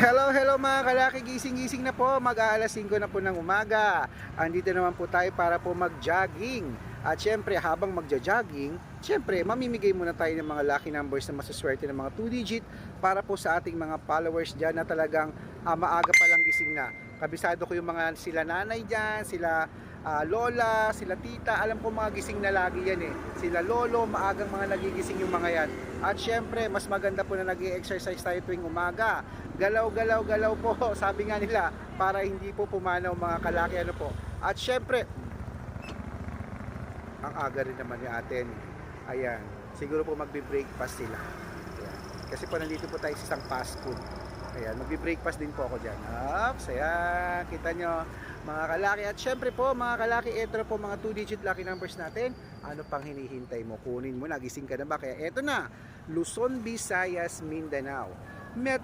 Hello, hello mga kalaki, gising-gising na po, mag-aalas 5 na po ng umaga. Andito naman po tayo para po mag-jogging. At syempre, habang magja-jogging, syempre, mamimigay muna tayo ng mga lucky numbers na masaswerte ng mga 2 digit para po sa ating mga followers dyan na talagang ah, maaga pa lang gising na. Kabisado ko yung mga sila nanay dyan, sila ah, lola, sila tita, alam ko mga gising na lagi yan eh. Sila lolo, maagang mga nagigising yung mga yan. At syempre, mas maganda po na nag exercise tayo tuwing umaga. Galaw, galaw, galaw po, sabi nga nila, para hindi po pumanaw mga kalaki ano po. At syempre, ang aga rin naman ni atin. Ayan, siguro po magbe-breakfast sila. Ayan. Kasi po nandito po tayo sa isang fast food. Ayan, magbe-breakfast din po ako dyan. Ups, ayan, kita nyo mga kalaki. At syempre po mga kalaki, ito na po mga 2-digit lucky numbers natin. Ano pang hinihintay mo? Kunin mo, nagising ka na ba? Kaya ito na, Luzon, Visayas, Mindanao. Met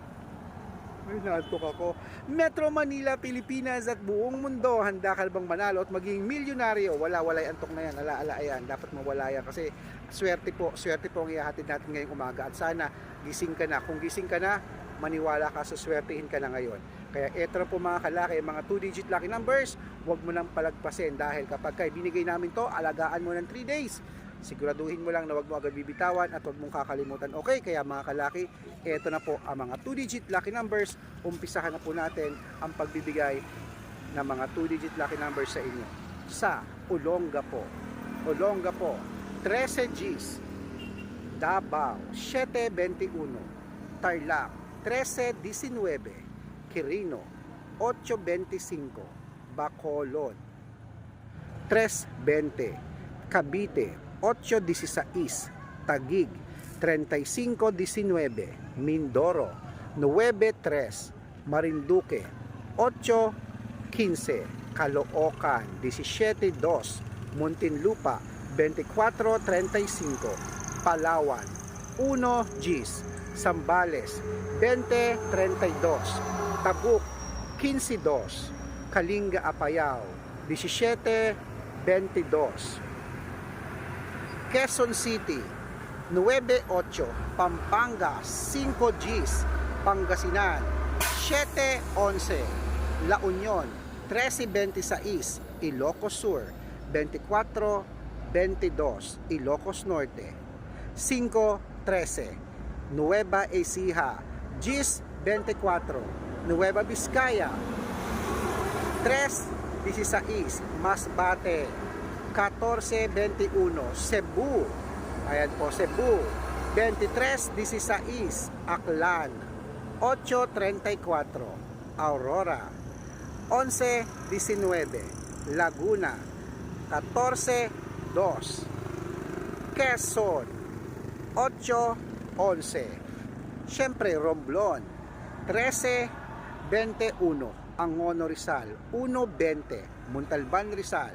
ay, naantok ako. Metro Manila, Pilipinas at buong mundo. Handa ka bang manalo at maging milyonaryo? Wala, wala yung antok na yan. Ala, ala, ayan. Dapat mawala yan kasi swerte po. Swerte po ang ihahatid natin ngayong umaga. At sana, gising ka na. Kung gising ka na, maniwala ka, suswertehin ka na ngayon. Kaya eto na po mga kalaki, mga 2-digit lucky numbers, huwag mo nang palagpasin dahil kapag kay binigay namin to, alagaan mo ng 3 days. Siguraduhin mo lang na wag mo agad bibitawan at wag mong kakalimutan. Okay, kaya mga kalaki, eto na po ang mga 2-digit lucky numbers. Umpisahan na po natin ang pagbibigay ng mga 2-digit lucky numbers sa inyo. Sa Olonga po. Olonga po, 13 Gs. Davao, 721. Tarlac, 1319. Quirino, 825. Bacolod, 320. Cavite, 816. Taguig, 3519. Mindoro, 93. Marinduque, 815. Caloocan, 172. Muntinlupa, 2435. Palawan, 1 Gs. Sambales, 2032. Tabuk, 152. Kalinga Apayao, 1722. Quezon City, 98. Pampanga, 5 Gs. Pangasinan, 711. La Union, 1326. Ilocos Sur, 2422. Ilocos Norte, 513. Nueva Ecija, Gis 24. Nueva Vizcaya, 316. Masbate, 1421. Cebu, ayan po, Cebu, 2316. Aklan, 834. Aurora, 1119. Laguna, 14.2. Quezon, 8.11. Siyempre, Romblon, 13.21. Angono Rizal, 1.20. Montalban Rizal,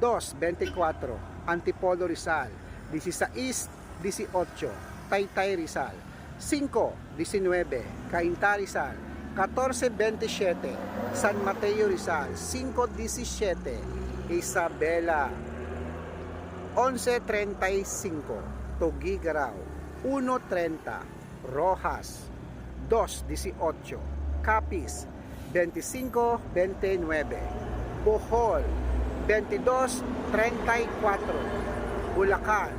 2.24. Antipolo Rizal, 16.18. Taytay Rizal, 5.19. Cainta Rizal, 14.27. San Mateo Rizal, 5.17. Isabela, 11.35. Tugigaraw, 1.30. Rojas, 2.18. Capiz, 25.29. Bohol, 22.34. Bulacan,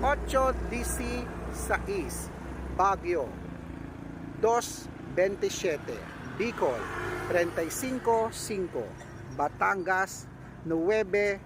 8.16. Baguio, 2.27. Bicol, 35.5. Batangas, 9.4.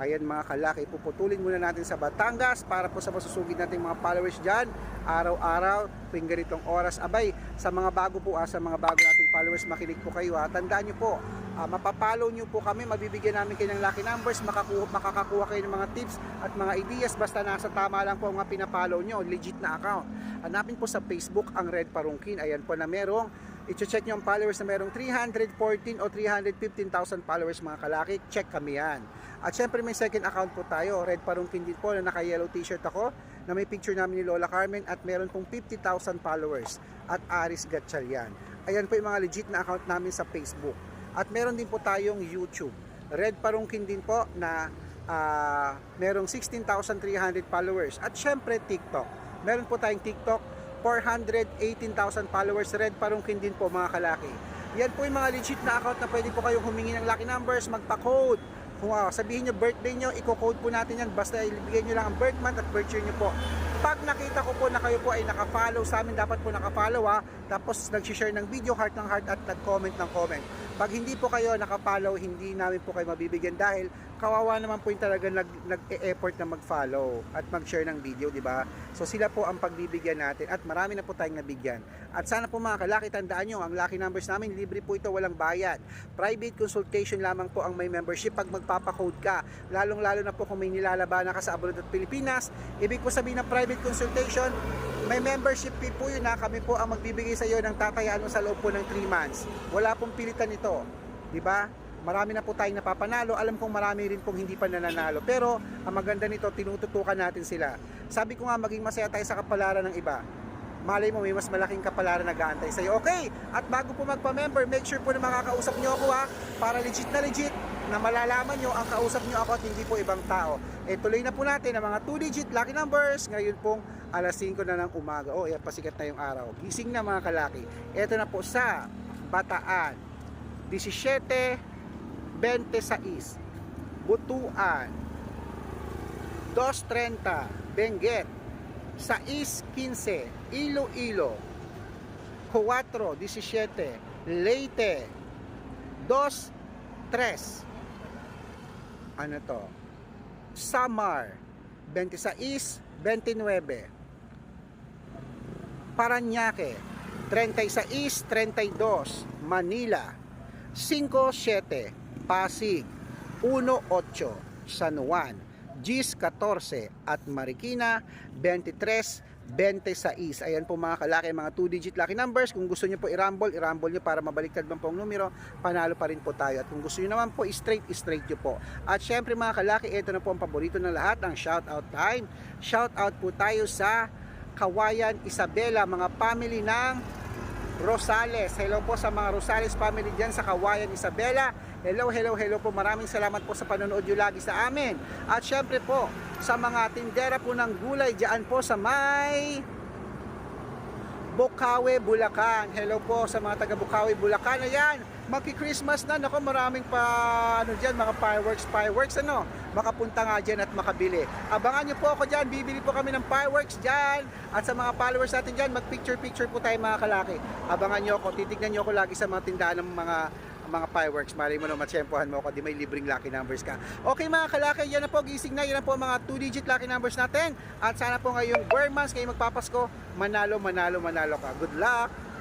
Ayan mga kalaki, puputulin muna natin sa Batangas para po sa masusugid nating mga followers dyan. Araw-araw, tuwing ganitong oras. Abay, sa mga bago po, ah, sa mga bago nating followers, makinig po kayo. Ha. Tandaan nyo po, ah, mapapalo nyo po kami, mabibigyan namin kayo ng lucky numbers, makakuha, makakakuha kayo ng mga tips at mga ideas. Basta nasa tama lang po ang mga pinapalo nyo, legit na account. Hanapin po sa Facebook ang Red Parungkin. Ayan po na merong i-check nyo ang followers na merong 314 o 315,000 followers mga kalaki, check kami yan. At syempre may second account po tayo, Red Parungkin din po na naka-yellow t-shirt ako na may picture namin ni Lola Carmen at meron pong 50,000 followers at Aris Gatchalian. Ayan po yung mga legit na account namin sa Facebook. At meron din po tayong YouTube. Red Parungkin din po na ah, merong 16,300 followers. At syempre TikTok. Meron po tayong TikTok 418,000 followers. Red Parungkin din po mga kalaki. Yan po yung mga legit na account na pwede po kayong humingi ng lucky numbers, magpa-code. Kung ah, sabihin nyo birthday nyo, i-code po natin yan. Basta ibigay nyo lang ang birth month at birth year nyo po. Pag nakita ko po na kayo po ay nakafollow sa amin, dapat po nakafollow ha. Tapos nag-share ng video, heart ng heart at nag-comment ng comment. Pag hindi po kayo nakafollow, hindi namin po kayo mabibigyan dahil kawawa naman po yung talaga nag, nag-e-effort na mag-follow at mag-share ng video, di ba? So sila po ang pagbibigyan natin at marami na po tayong nabigyan. At sana po mga kalaki, tandaan nyo, ang lucky numbers namin, libre po ito, walang bayad. Private consultation lamang po ang may membership pag magpapakode ka. Lalong-lalo na po kung may nilalabanan ka sa abroad at Pilipinas. Ibig po sabihin ng private consultation, may membership fee po yun na kami po ang magbibigay sa iyo ng tatayaan mo sa loob po ng 3 months. Wala pong pilitan ito. Di ba? Marami na po tayong napapanalo. Alam kong marami rin pong hindi pa nananalo. Pero ang maganda nito, tinututukan natin sila. Sabi ko nga, maging masaya tayo sa kapalaran ng iba. Malay mo, may mas malaking kapalaran na gaantay sa'yo. Okay, at bago po magpa-member, make sure po na makakausap nyo ako ha, para legit na legit, na malalaman nyo ang kausap nyo ako at hindi po ibang tao. E tuloy na po natin ang mga 2-digit lucky numbers. Ngayon pong alas 5 na ng umaga. Oh, yan, pasikat na yung araw. Gising na mga kalaki. Ito na po sa Bataan. 17, 26. Butuan. 2.30. Benguet. 6.15. Iloilo. 4.17. Leyte. 2.3. Ano to? Samar. 26. 29. Paranaque. 36. 32. Manila. 5.7. Pasig. 1.8. San Juan. Gis 14 at Marikina 23 26. Ayan po mga kalaki, mga 2-digit lucky numbers. Kung gusto nyo po i-rumble, i-rumble nyo para mabaliktad man po ang numero, panalo pa rin po tayo. At kung gusto nyo naman po i-straight, i-straight nyo po. At syempre mga kalaki, ito na po ang paborito ng lahat, ang shoutout time. Shoutout po tayo sa Kawayan Isabela, mga family ng Rosales. Hello po sa mga Rosales family dyan sa Kawayan Isabela. Hello, hello, hello po. Maraming salamat po sa panonood nyo lagi sa amin. At syempre po, sa mga tindera po ng gulay dyan po sa may Bukawi, Bulacan. Hello po sa mga taga Bukawi, Bulacan. Ayan, magki-Christmas na. Nako, maraming pa, ano dyan, mga fireworks, fireworks, ano. Makapunta nga dyan at makabili. Abangan nyo po ako dyan. Bibili po kami ng fireworks dyan. At sa mga followers natin dyan, mag-picture-picture po tayo mga kalaki. Abangan nyo ako. Titignan nyo ako lagi sa mga tindahan ng mga mga fireworks. Mali mo na matsyempohan mo ako, di may libreng lucky numbers ka. Okay mga kalaki, yan na po, gising na, yan na po mga 2-digit lucky numbers natin. At sana po ngayong Burmans, kayo magpapasko, manalo, manalo, manalo ka. Good luck!